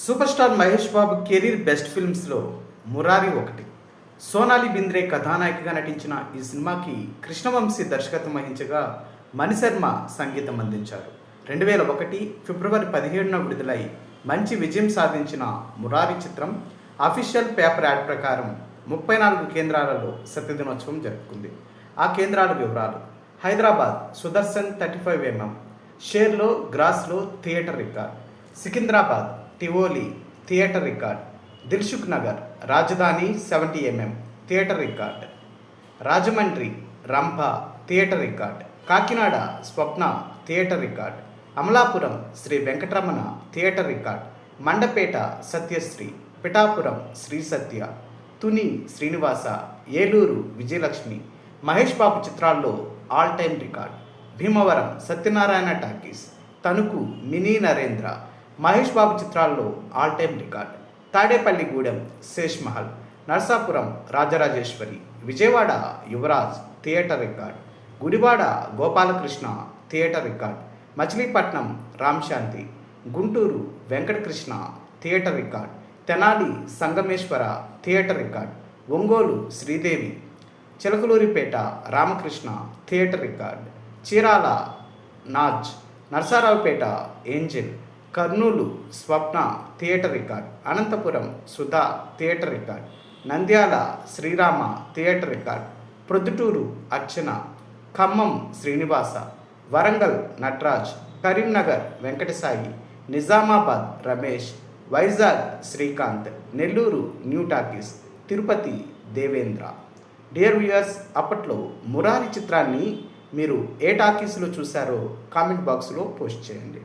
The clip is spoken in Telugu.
Super star Mahesh Babu career best ఫిల్మ్స్లో Murari ఒకటి. సోనాలి బింద్రే కథానాయికగా నటించిన ఈ సినిమాకి కృష్ణవంశీ దర్శకత్వం వహించగా మణిశర్మ సంగీతం అందించారు. రెండు వేల ఒకటి ఫిబ్రవరి పదిహేడున విడుదలై మంచి విజయం సాధించిన మురారి చిత్రం అఫీషియల్ పేపర్ యాడ్ ప్రకారం ముప్పై నాలుగు కేంద్రాలలో సత్యదినోత్సవం జరుపుకుంది. ఆ కేంద్రాల వివరాలు. Hyderabad Sudarshan thirty five MM షేర్లో గ్రాస్లో theatre record. Secunderabad Tivoli theatre record. Dilsukh Nagar Rajdhani seventy MM theatre record. Rajahmundry Rambha theatre record. Kakinada Swapna theatre record. Amalapuram Sri Venkataramana theatre record. Mandapeta Satyasri. Pithapuram Sri Satya. Tuni Srinivasa. Eluru Vijayalakshmi. Mahesh Babu చిత్రాల్లో all time record. Bhimavaram Satyanarayana talkies. Tanuku mini Narendra. Mahesh Babu చిత్రాల్లో all time record Tadepalligudem Sesh Mahal Narsapuram Rajarajeshwari Vijayawada Yuvaraj theatre record Gudivada Gopalakrishna theatre record Machilipatnam Ramshanti. Guntur Venkatakrishna theatre record Tenali Sangameswara theatre record Ongole Sridevi. Chilakaluripet Ramakrishna theatre record Chirala Naaz. Narasaraopet Angel. Kurnool Swapna theatre record Anantapur Sudha theatre record Nandyal Srirama theatre record Proddatur Archana Khammam Srinivasa Warangal Nataraj Karimnagar Venkatasai Nizamabad Ramesh Vizag Srikanth Nellore new talkies Tirupati Devendra. Dear viewers అప్పట్లో మురారి చిత్రాన్ని మీరు ఏ టాకీస్లో చూశారో కామెంట్ బాక్స్లో పోస్ట్ చేయండి.